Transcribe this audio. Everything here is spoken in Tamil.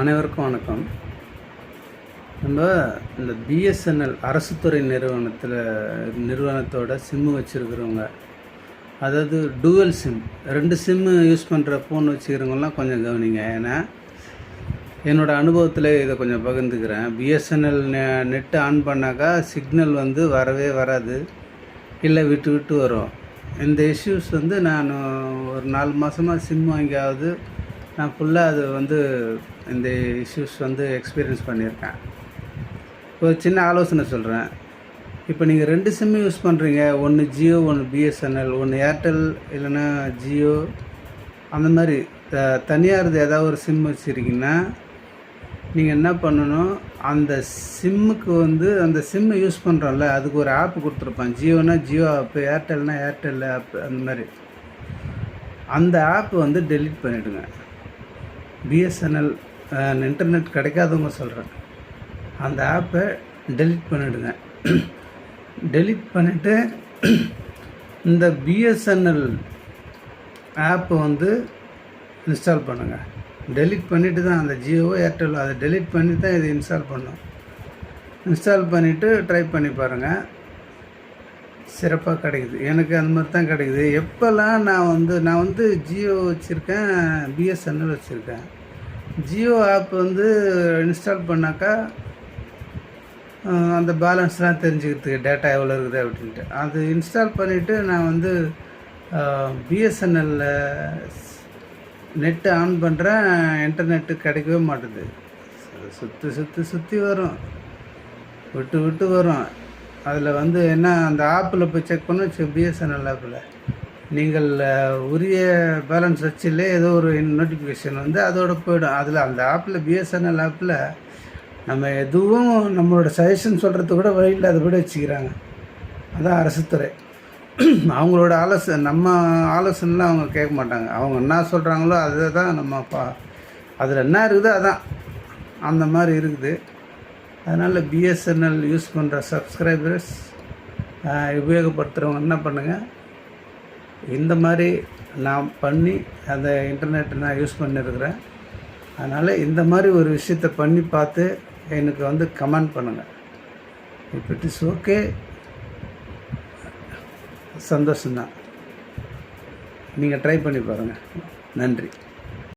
அனைவருக்கும் வணக்கம். நம்ம இந்த பிஎஸ்என்எல் அரசு துறை நிறுவனத்தில் நிறுவனத்தோட சிம்மு வச்சுருக்கிறவங்க அதாவது டூவல் சிம் ரெண்டு சிம்மு யூஸ் பண்ணுற ஃபோன் வச்சுக்கிறவங்கலாம் கொஞ்சம் கவனிங்க. ஏன்னா என்னோடய அனுபவத்தில் இதை கொஞ்சம் பகிர்ந்துக்கிறேன். பிஎஸ்என்எல் நெ நெட்டு ஆன் பண்ணாக்கா சிக்னல் வந்து வரவே வராது. இல்லை விட்டு விட்டு வரும். இந்த இஷ்யூஸ் வந்து நான் ஒரு நாலு மாதமாக சிம் வாங்கியாவது நான் ஃபுல்லாக அது வந்து இந்த இஷ்யூஸ் வந்து எக்ஸ்பீரியன்ஸ் பண்ணியிருக்கேன். ஒரு சின்ன ஆலோசனை சொல்கிறேன் இப்போ நீங்கள் ரெண்டு சிம்மு யூஸ் பண்ணுறீங்க ஒன்று ஜியோ ஒன்று பிஎஸ்என்எல் ஒன்று ஏர்டெல் இல்லைன்னா ஜியோ அந்த மாதிரி த தனியாரது ஏதாவது ஒரு சிம் வச்சுருக்கீங்கன்னா நீங்கள் என்ன பண்ணணும்? அந்த சிம்முக்கு வந்து அந்த சிம்மை யூஸ் பண்ணுறோம்ல அதுக்கு ஒரு ஆப் கொடுத்துருப்பான் ஜியோனா ஜியோ ஆப்பு ஏர்டெல்னா ஏர்டெல் ஆப் அந்த மாதிரி. அந்த ஆப் வந்து டெலீட் பண்ணிவிடுங்க பிஎஸ்என்எல் இன்டர்நெட் கிடைக்காதவங்க சொல்கிறேன் அந்த ஆப்பை டெலிட் பண்ணிவிடுங்க டெலிட் பண்ணிவிட்டு இந்த பிஎஸ்என்எல் ஆப்பை வந்து இன்ஸ்டால் பண்ணுங்கள் டெலிட் பண்ணிவிட்டு தான் அந்த ஜியோவோ ஏர்டெல்லோ அதை டெலிட் பண்ணி தான் இதை இன்ஸ்டால் பண்ணும். இன்ஸ்டால் பண்ணிவிட்டு ட்ரை பண்ணி பாருங்கள் சிறப்பாக கிடைக்குது. எனக்கு அந்த மாதிரி தான் கிடைக்குது. எப்போல்லாம் நான் வந்து நான் வந்து ஜியோ வச்சுருக்கேன் பிஎஸ்என்எல் வச்சுருக்கேன். ஜியோ ஆப் வந்து இன்ஸ்டால் பண்ணாக்கா அந்த பேலன்ஸ்லாம் தெரிஞ்சுக்கிறதுக்கு டேட்டா எவ்வளோ இருக்குது அப்படின்ட்டு. அது இன்ஸ்டால் பண்ணிவிட்டு நான் வந்து பிஎஸ்என்எல்லில் நெட்டு ஆன் பண்ணுறேன் இன்டர்நெட்டு கிடைக்கவே மாட்டுது. சுற்றி சுற்றி சுற்றி வரும். விட்டு விட்டு வரும். அதில் வந்து என்ன அந்த ஆப்பில் போய் செக் பண்ண பிஎஸ்என்எல் ஆப்பில் நீங்கள் உரிய பேலன்ஸ் வச்சுலே ஏதோ ஒரு நோட்டிஃபிகேஷன் வந்து அதோட போயிடும். அதில் அந்த ஆப்பில் பிஎஸ்என்எல் ஆப்பில் நம்ம எதுவும் நம்மளோட சஜஷன் சொல்கிறது கூட வழி இல்லாத கூட வச்சுக்கிறாங்க. அதான் அரசுத்துறை அவங்களோட ஆலோசனை நம்ம ஆலோசனைலாம் அவங்க கேட்க மாட்டாங்க. அவங்க என்ன சொல்கிறாங்களோ அதை தான் நம்ம பா அதில் என்ன இருக்குதோ அதான். அந்த மாதிரி இருக்குது. அதனால் பிஎஸ்என்எல் யூஸ் பண்ணுற சப்ஸ்கிரைபர்ஸ் உபயோகப்படுத்துகிறவங்க என்ன பண்ணுங்கள் இந்த மாதிரி நான் பண்ணி அந்த இன்டர்நெட்டை நான் யூஸ் பண்ணியிருக்கிறேன் அதனால் இந்த மாதிரி ஒரு விஷயத்த பண்ணி பார்த்து எனக்கு வந்து கமெண்ட் பண்ணுங்கள் இப்போ இட் இஸ் ஓகே சந்தோஷம்தான். நீங்கள் ட்ரை பண்ணி பாருங்கள் நன்றி.